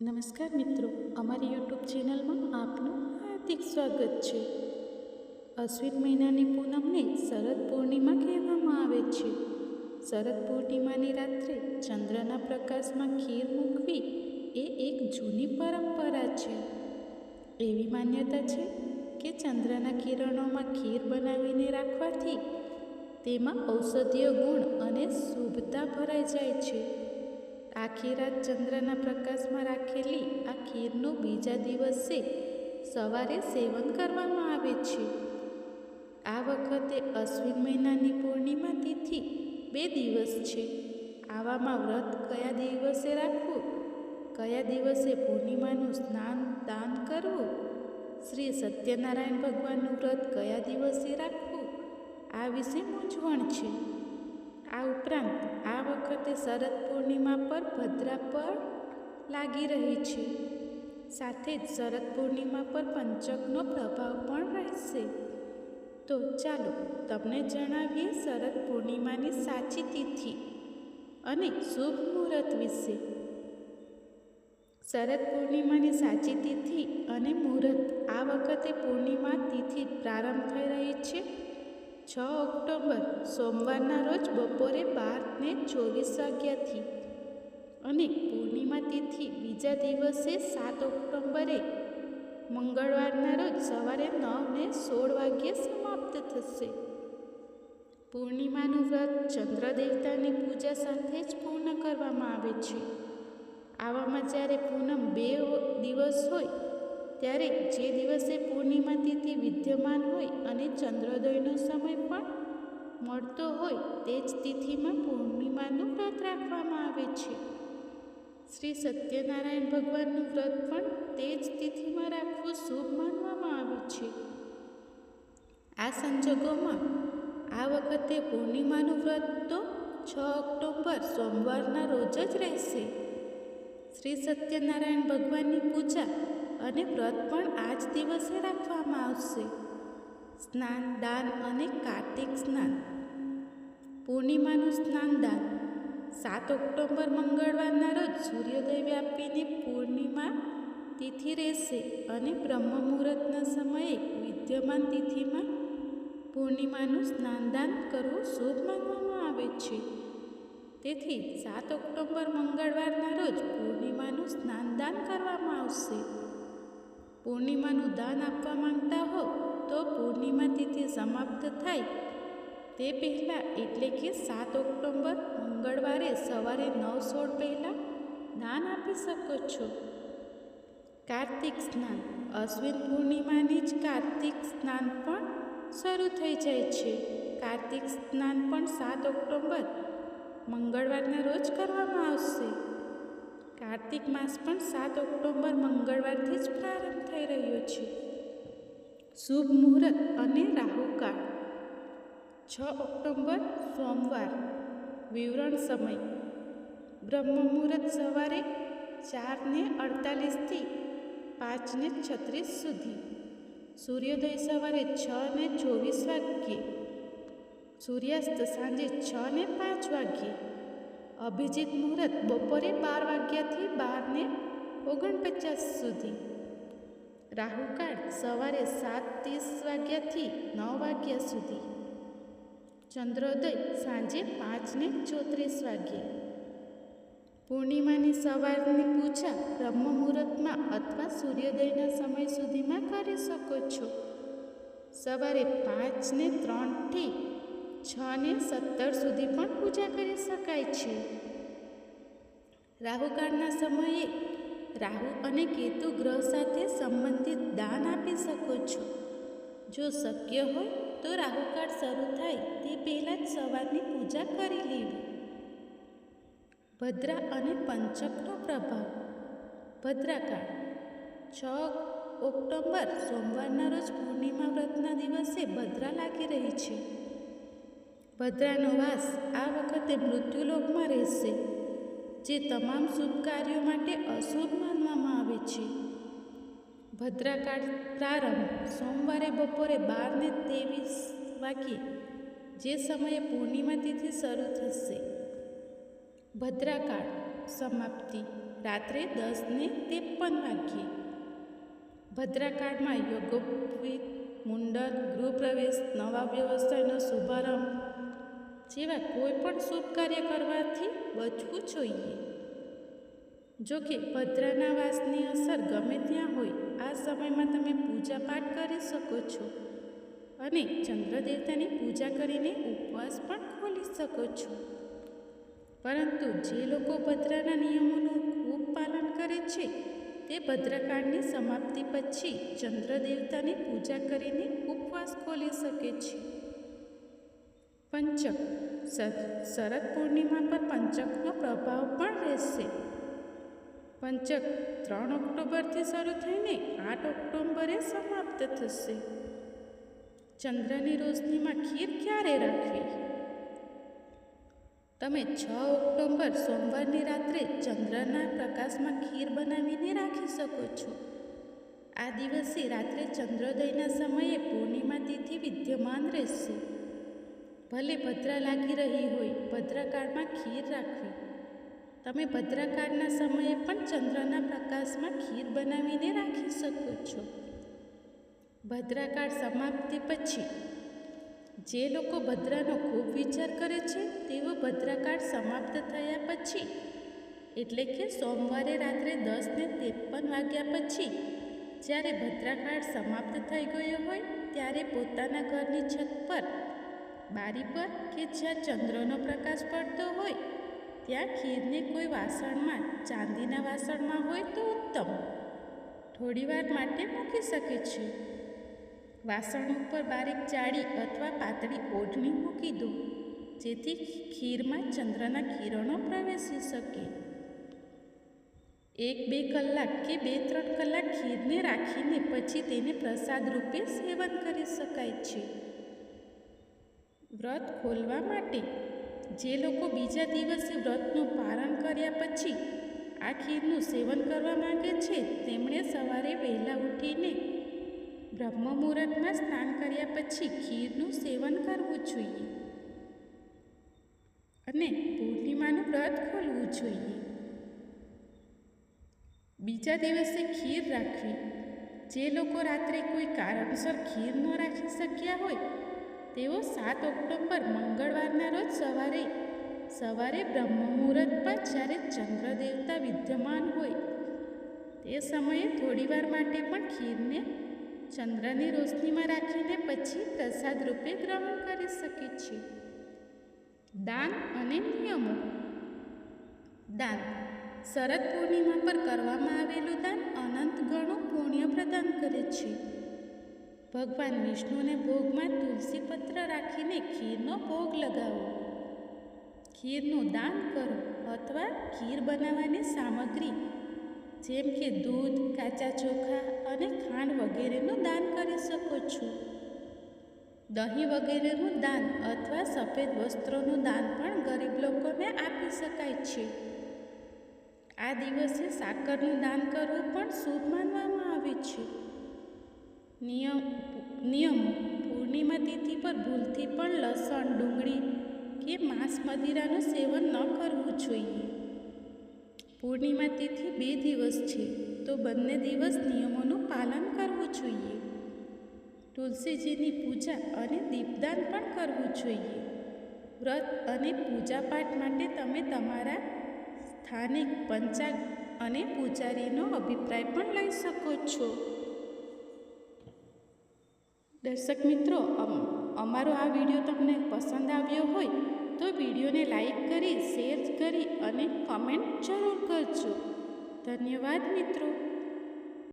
નમસ્કાર મિત્રો, અમારી યુટ્યુબ ચેનલમાં આપનું હાર્દિક સ્વાગત છે. અશ્વિન મહિનાની પૂનમને શરદ પૂર્ણિમા કહેવામાં આવે છે. શરદ પૂર્ણિમાની રાત્રે ચંદ્રના પ્રકાશમાં ખીર મૂકવી એ એક જૂની પરંપરા છે. એવી માન્યતા છે કે ચંદ્રના કિરણોમાં ખીર બનાવીને રાખવાથી તેમાં ઔષધીય ગુણ અને શુભતા ભરાઈ જાય છે. આખી રાત ચંદ્રના પ્રકાશમાં રાખેલી આ ખીરનું બીજા દિવસે સવારે સેવન કરવામાં આવે છે. આ વખતે અશ્વિન મહિનાની પૂર્ણિમા તિથિ બે દિવસ છે. આવામાં વ્રત કયા દિવસે રાખવું? કયા દિવસે પૂર્ણિમાનું સ્નાન, દાન કરવું? શ્રી સત્યનારાયણ ભગવાનનું વ્રત કયા દિવસે રાખવું? આ વિશે મૂંઝવણ છે. આ ઉપરાંત આ વખતે શરદ પૂર્ણિમા પર ભદ્રા પર લાગી રહી છે. સાથે જ શરદ પૂર્ણિમા પર પંચકનો પ્રભાવ પણ રહેશે. તો ચાલો તમને જણાવીએ શરદ પૂર્ણિમાની સાચી તિથિ અને શુભ મુહૂર્ત વિશે. શરદ પૂર્ણિમાની સાચી તિથિ અને મુહૂર્ત આ વખતે પૂર્ણિમા તિથિ પ્રારંભ થઈ રહી છે. છ ઓક્ટોબર, સોમવારના રોજ બપોરે બાર ને ચોવીસ વાગ્યાથી અને પૂર્ણિમા તિથિ બીજા દિવસે સાત ઓક્ટોબરે. મંગળવારના રોજ સવારે નવ ને સોળ વાગ્યે સમાપ્ત થશે. પૂર્ણિમાનું વ્રત ચંદ્ર દેવતાની પૂજા સાથે જ પૂર્ણ કરવામાં આવે છે. આવામાં જ્યારે પૂનમ બે દિવસ હોય ત્યારે જે દિવસે પૂર્ણિમા તિથિ વિદ્યમાન હોય અને ચંદ્રોદયનો સમય પણ મળતો હોય તે જ તિથિમાં પૂર્ણિમાનું વ્રત રાખવામાં આવે છે. શ્રી સત્યનારાયણ ભગવાનનું વ્રત પણ તે જ તિથિમાં રાખવું શુભ માનવામાં આવે છે. આ સંજોગોમાં આ વખતે પૂર્ણિમાનું વ્રત તો છ ઓક્ટોબર સોમવારના રોજ જ રહેશે. શ્રી સત્યનારાયણ ભગવાનની પૂજા અને વ્રત પણ આ જ દિવસે રાખવામાં આવશે. સ્નાન, દાન અને કાર્તિક સ્નાન. પૂર્ણિમાનું સ્નાન દાન. સાત ઓક્ટોબર મંગળવારના રોજ સૂર્યોદય વ્યાપીને પૂર્ણિમા તિથિ રહેશે અને બ્રહ્મ મુહૂર્તના સમયે વિદ્યમાન તિથિમાં પૂર્ણિમાનું સ્નાનદાન કરવું શુભ માનવામાં આવે છે. તેથી સાત ઓક્ટોબર મંગળવારના રોજ પૂર્ણિમાનું સ્નાનદાન કરવામાં આવશે. પૂર્ણિમાનું દાન આપવા માંગતા હો, તો પૂર્ણિમા તિથિ સમાપ્ત થાય. તે પહેલાં એટલે કે સાત ઓક્ટોબર, મંગળવારે સવારે નવ સોળ પહેલાં દાન આપી શકો છો. કાર્તિક સ્નાન, અશ્વિન પૂર્ણિમાની જ કાર્તિક સ્નાન પણ શરૂ થઈ જાય છે. કાર્તિક સ્નાન પણ સાત ઓક્ટોબર, મંગળવારના રોજ કરવામાં આવશે. કાર્તિક માસ પણ સાત ઓક્ટોબર મંગળવારથી જ પ્રારંભ થઈ રહ્યો છે. શુભ મુહૂર્ત અને રાહુકાળ છ ઓક્ટોબર, સોમવાર. વિવરણ સમય. બ્રહ્મ મુહૂર્ત સવારે ચારને અડતાલીસથી પાંચને છત્રીસ સુધી. સૂર્યોદય સવારે છ ને ચોવીસ વાગ્યે. સૂર્યાસ્ત સાંજે છ ને પાંચ વાગ્યે. અભિજીત મુહૂર્ત બપોરે બાર વાગ્યાથી બારને ઓગણપચાસ સુધી. રાહુકાળ સવારે સાત ત્રીસ વાગ્યાથી નવ વાગ્યા સુધી. ચંદ્રોદય સાંજે પાંચને ચોત્રીસ વાગ્યે. પૂર્ણિમાની સવારની પૂજા બ્રહ્મ મુહૂર્તમાં અથવા સૂર્યોદયના સમય સુધીમાં કરી શકો છો. સવારે પાંચને ત્રણથી છ ને સત્તર સુધી પણ પૂજા કરી શકાય છે. રાહુકાળના સમયે રાહુ અને કેતુ ગ્રહ સાથે સંબંધિત દાન આપી શકો છો. જો શક્ય હોય તો રાહુકાળ શરૂ થાય તે પહેલાં જ સવારની પૂજા કરી લેવી. ભદ્રા અને પંચકનો પ્રભાવ. ભદ્રાકાળ. છ ઓક્ટોબર સોમવારના રોજ પૂર્ણિમા વ્રતના દિવસે ભદ્રા લાગી રહી છે. ભદ્રાનો વાસ આ વખતે મૃત્યુલોકમાં રહેશે, જે તમામ શુભ કાર્યો માટે અશુભ માનવામાં આવે છે. ભદ્રાકાળ પ્રારંભ સોમવારે બપોરે બારને ત્રેવીસ વાગ્યે, જે સમયે પૂર્ણિમા તિથિ શરૂ થશે. ભદ્રાકાળ સમાપ્તિ રાત્રે દસને ત્રેપન વાગ્યે. ભદ્રાકાળમાં યોગોપવિત, મુંડન, ગૃહપ્રવેશ, નવા વ્યવસાયનો શુભારંભ જેવા કોઈ પણ શુભ કાર્ય કરવાથી બચવું જોઈએ. જો કે ભદ્રાના વાસની અસર ગમે ત્યાં હોય, આ સમયમાં તમે પૂજા પાઠ કરી શકો છો અને ચંદ્રદેવતાની પૂજા કરીને ઉપવાસ પણ ખોલી શકો છો. પરંતુ જે લોકો ભદ્રના નિયમોનું ખૂબ પાલન કરે છે, તે ભદ્રકાળની સમાપ્તિ પછી ચંદ્રદેવતાની પૂજા કરીને ઉપવાસ ખોલી શકે છે. પંચક. શરદ પૂર્ણિમા પર પંચકનો પ્રભાવ પણ રહેશે. પંચક ત્રણ ઓક્ટોબરથી શરૂ થઈને આઠ ઓક્ટોબરે સમાપ્ત થશે. ચંદ્રની રોશનીમાં ખીર ક્યારે રાખવી? તમે છ ઓક્ટોબર સોમવારની રાત્રે ચંદ્રના પ્રકાશમાં ખીર બનાવીને રાખી શકો છો. આ દિવસે રાત્રે ચંદ્રોદયના સમયે પૂર્ણિમા તિથિ વિદ્યમાન રહેશે. ભલે ભદ્રા લાગી રહી હોય ભદ્રકાળમાં ખીર રાખવી. તમે ભદ્રકાળના સમયે પણ ચંદ્રના પ્રકાશમાં ખીર બનાવીને રાખી શકો છો. ભદ્રાકાળ સમાપ્તિ પછી, જે લોકો ભદ્રાનો ખૂબ વિચાર કરે છે, તેઓ ભદ્રાકાળ સમાપ્ત થયા પછી, એટલે કે સોમવારે રાત્રે દસને ત્રેપન વાગ્યા પછી, જ્યારે ભદ્રાકાળ સમાપ્ત થઈ ગયો હોય, ત્યારે પોતાના ઘરની છત પર બારી પર કે જ્યાં ચંદ્રનો પ્રકાશ પડતો હોય, ત્યાં ખીરને કોઈ વાસણમાં, ચાંદીના વાસણમાં હોય તો ઉત્તમ. થોડીવાર માટે મૂકી શકે છે. વાસણ ઉપર બારીક જાળી અથવા પાતળી ઓઢણી મૂકી દો, જેથી ખીરમાં ચંદ્રના કિરણો પ્રવેશી શકે. એક, બે કલાક કે બે, ત્રણ કલાક ખીરને રાખીને પછી તેને પ્રસાદ રૂપે સેવન કરી શકાય છે. વ્રત ખોલવા માટે. જે લોકો બીજા દિવસે વ્રતનું પારણ કર્યા પછી આ ખીરનું સેવન કરવા માગે છે, તેમણે સવારે વહેલા ઉઠીને બ્રહ્મ મુહૂર્તમાં સ્નાન કર્યા પછી ખીરનું સેવન કરવું જોઈએ અને પૂર્ણિમાનું વ્રત ખોલવું જોઈએ. બીજા દિવસે ખીર રાખવી. જે લોકો રાત્રે કોઈ કારણસર ખીર ન રાખી શક્યા હોય તેઓ સાત ઓક્ટોબર મંગળવારના રોજ સવારે સવારે બ્રહ્મ મુહૂર્તમાં જ્યારે ચંદ્ર દેવતા વિદ્યમાન હોય, તે સમયે થોડીવાર માટે પણ ખીરને ચંદ્રની રોશનીમાં રાખીને પછી પ્રસાદ રૂપે ગ્રહણ કરી શકે છે. દાન અને નિયમો. દાન. શરદ પૂર્ણિમા પર કરવામાં આવેલું દાન અનંત ગણું પુણ્ય પ્રદાન કરે છે. ભગવાન વિષ્ણુને ભોગમાં તુલસી પત્ર રાખીને ખીરનો ભોગ લગાવો. ખીરનું દાન કરો અથવા ખીર બનાવવાની સામગ્રી, જેમ કે દૂધ, કાચા ચોખા અને ખાંડ વગેરેનું દાન કરી શકો છો. દહીં વગેરેનું દાન અથવા સફેદ વસ્ત્રોનું દાન પણ ગરીબ લોકોને આપી શકાય છે. આ દિવસે સાકરનું દાન કરવું પણ શુભ માનવામાં આવે છે. નિયમ, નિયમો પૂર્ણિમા તિથિ પર ભૂલથી પણ લસણ, ડુંગળી કે માંસ મદિરાનું સેવન ન કરવું જોઈએ. પૂર્ણિમા તિથિ બે દિવસ છે, તો બંને દિવસ નિયમોનું પાલન કરવું જોઈએ. તુલસીજીની પૂજા અને દીપદાન પણ કરવું જોઈએ. વ્રત અને પૂજાપાઠ માટે તમે તમારા સ્થાનિક પંચાંગ અને પૂજારીનો અભિપ્રાય પણ લઈ શકો છો. દર્શક મિત્રો અમારો આ વીડિયો તમને પસંદ આવ્યો હોય તો વિડીયોને લાઈક કરી, શેર કરી અને કમેન્ટ જરૂર કરજો. ધન્યવાદ મિત્રો.